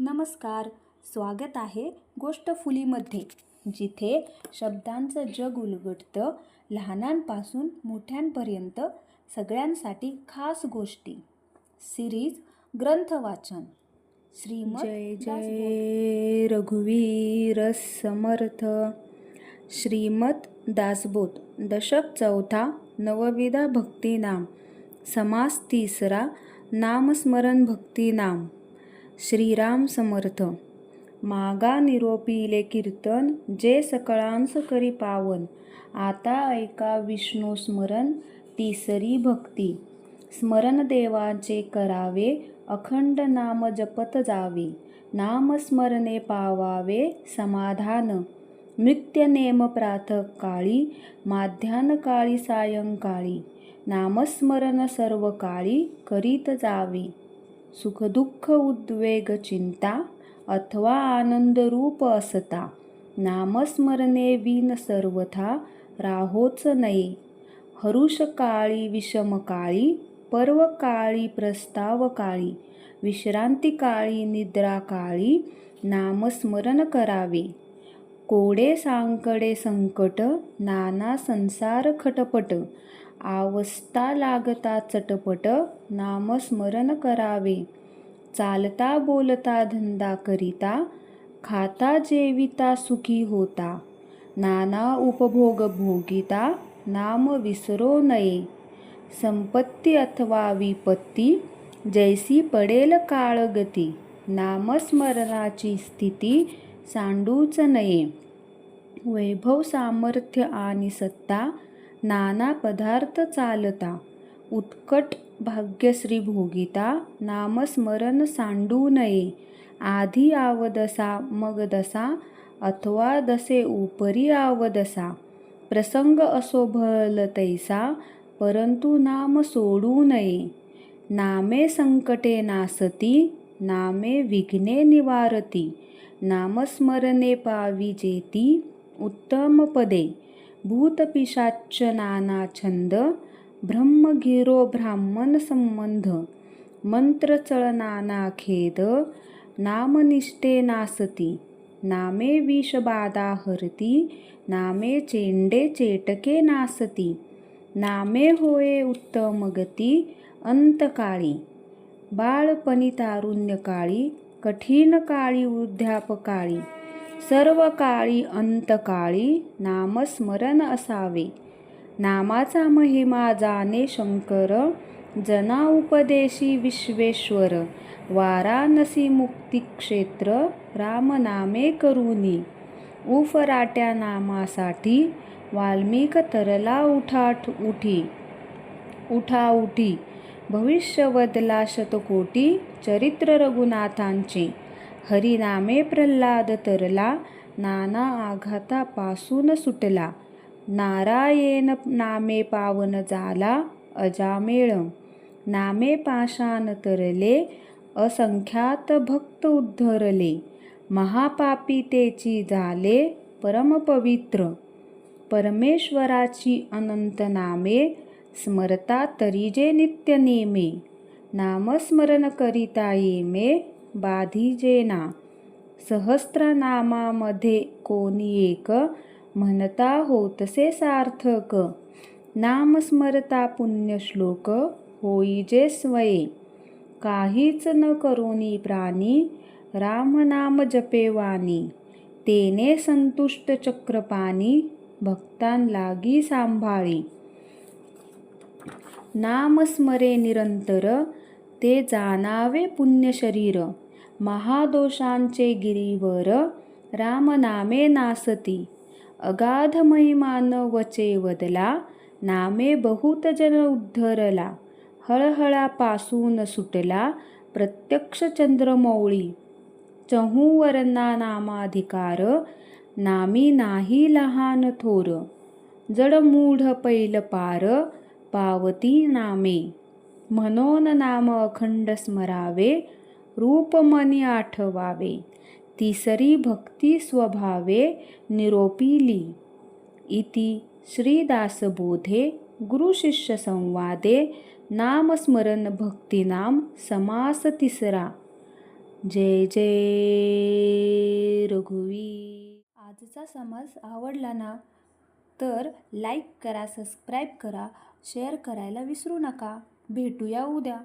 नमस्कार स्वागत आहे गोष्ट फुलीमध्ये जिथे शब्दांचं जग उलगडतं लहानांपासून मोठ्यांपर्यंत सगळ्यांसाठी खास गोष्टी. सिरीज ग्रंथ वाचन. श्रीमद जय. जय रघुवीर समर्थ. श्रीमद दासबोध दशक चौथा नवविधा भक्ती नाम समास तिसरा नामस्मरण भक्ती नाम श्रीराम समर्थ. मागा निरोपिले कीर्तन जे सकळांस करी पावन. आता ऐका विष्णू स्मरण तिसरी भक्ती. स्मरण देवाचे करावे अखंड नाम जपत जावे. नामस्मरणे पावावे समाधान. नित्यनेम प्रातः काळी माध्यान काळी सायंकाळी. नामस्मरण सर्व काळी करीत जावे. सुखदुःख उद्वेग चिंता अथवा आनंदरूप असता नामस्मरणे विन सर्वथा राहोच नये हरुषकाळी विषमकाळी पर्वकाळी प्रस्तावकाळी पर्व काळी निद्रा काळी नामस्मरण करावे। कोडे सांकडे संकट नाना संसार खटपट अवस्था लागता चटपट नामस्मरण करावे. चालता बोलता धंदा करिता खाता जेविता सुखी होता. नाना उपभोग भोगिता नाम विसरो नये. संपत्ती अथवा विपत्ती जैसी पडेल काळगती नामस्मरणाची स्थिती सांडूच नये. वैभव सामर्थ्य आणि सत्ता नाना पदार्थ चालता. उत्कट भाग्यश्री भोगिता नामस्मरण सांडू नये. आधी आवदसा मग दसा अथवा दसे उपरी आवदसा. प्रसंग असो भल तैसा परंतु नाम सोडू नये. नामे संकटे नासती नामे विघ्ने निवारती. नामस्मरणे पाविजेती उत्तम पदे. भूतपिशाच नाना छंद ब्रह्मगिरो ब्राह्मण संबंध मंत्रचळ नाना खेद नामनिष्ठे नासती नामे विषबाधा हरती नामे चेंडे चेटके नासती नामे होये उत्तम गती अंतकाळी बाळपणी तारुण्यकाळी कठीण काळी वृद्धापकाळी सर्व काळी अंतकाळी नामस्मरण असावे. नामाचा महिमा जाणे शंकर जना उपदेशी विश्वेश्वर वाराणसी मुक्तिक्षेत्र रामनामे करुनी. उफराट्या नामासाठी वाल्मिक तरला उठाठ उठी. उठा उठी. भविष्य बदला शतकोटी चरित्र रघुनाथांचे. हरिनामे प्रल्हाद तरला नाना आघातापासून सुटला. नारायण नामे पावन झाला अजामेळ. नामे पाषाण तरले असंख्यात भक्त उद्धरले. महापापी तेची झाले परमपवित्र परमेश्वराची अनंत नामे स्मरता तरी जे नित्य नेमे. नामस्मरण करिता येमे बाधिजेना. सहस्रनामामध्ये सहस्त्रनामामध्ये कोणी एक म्हणता होतसे सार्थक. नामस्मरता पुण्यश्लोक होईजे स्वये. काहीच न करोनी प्राणी रामनाम जपेवानी तेने संतुष्ट चक्रपाणी भक्तांलागी सांभाळी. नामस्मरे निरंतर ते जाणावे पुण्य शरीर महादोषांचे गिरीवर रामनामे नासती. अगाध महिमान वचे वदला नामे बहुत जन उद्धरला. हळहळापासून सुटला प्रत्यक्ष चंद्रमौळी. चहूवरना नामाधिकार नामी नाही लहान थोर. जडमूढ पैल पार पावती नामे. म्हणून नाम अखंड स्मरावे रूपमनी आठवावे तिसरी भक्ती स्वभावे निरोपिली. इति श्रीदासबोधे गुरुशिष्यसंवादे नामस्मरण भक्तिनाम समास तिसरा जय जय रघुवी. आजचा समाज आवडला ना तर लाईक करा सबस्क्राईब करा शेअर करायला विसरू नका. भेटूया उद्या.